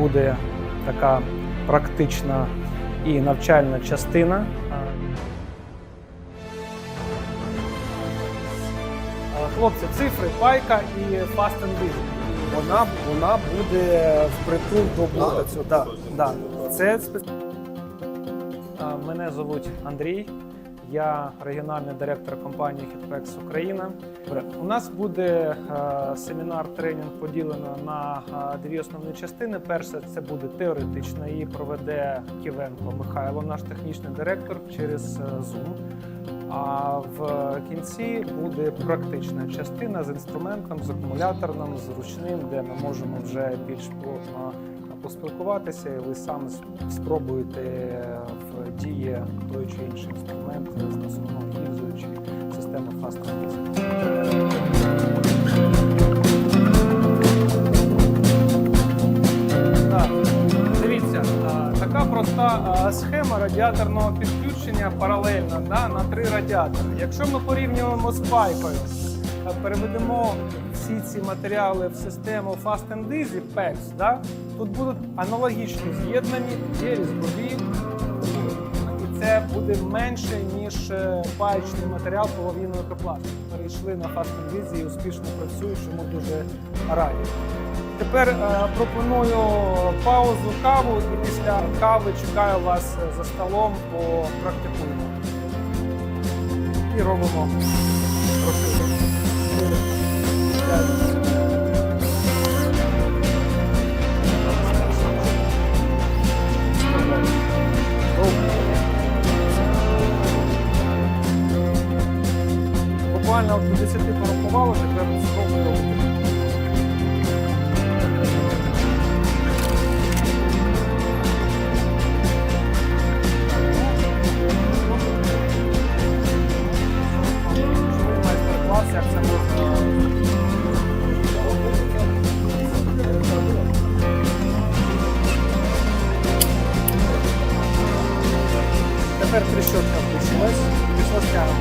буде така практична і навчальна частина. Хлопці, цифри, пайка і Fast and Busy. Вона, вона буде впритул до блока. Да, да. Це спец... Мене звуть Андрій. Я регіональний директор компанії Hitpex Україна. У нас буде е, семінар тренінг поділено на е, дві основні частини. Перша це буде теоретична, її проведе Ківенко Михайло, наш технічний директор, через е, Zoom. А в кінці буде практична частина з інструментом, з акумуляторним, з ручним, де ми можемо вже більш плотно поспілкуватися, і ви саме спробуєте в дії той чи інший інструмент з основного гільзою чи системи Fast Так, Дивіться, така проста схема радіаторного підключення паралельна да, на три радіатори. Якщо ми порівнюємо з пайкою, переведемо всі ці матеріали в систему Fast and Easy, PEX, да, тут будуть аналогічні з'єднані, є різьбові, це буде менше, ніж е, паєчний матеріал половиною екопластику. Перейшли на і успішно працюють, чому дуже раді. Тепер е, пропоную паузу каву і після кави чекаю вас е, за столом, попрактикуємо. І робимо прошивку. нормально от до 10 порахували, тепер знову робити. Тепер трещотка включилась, пішла з.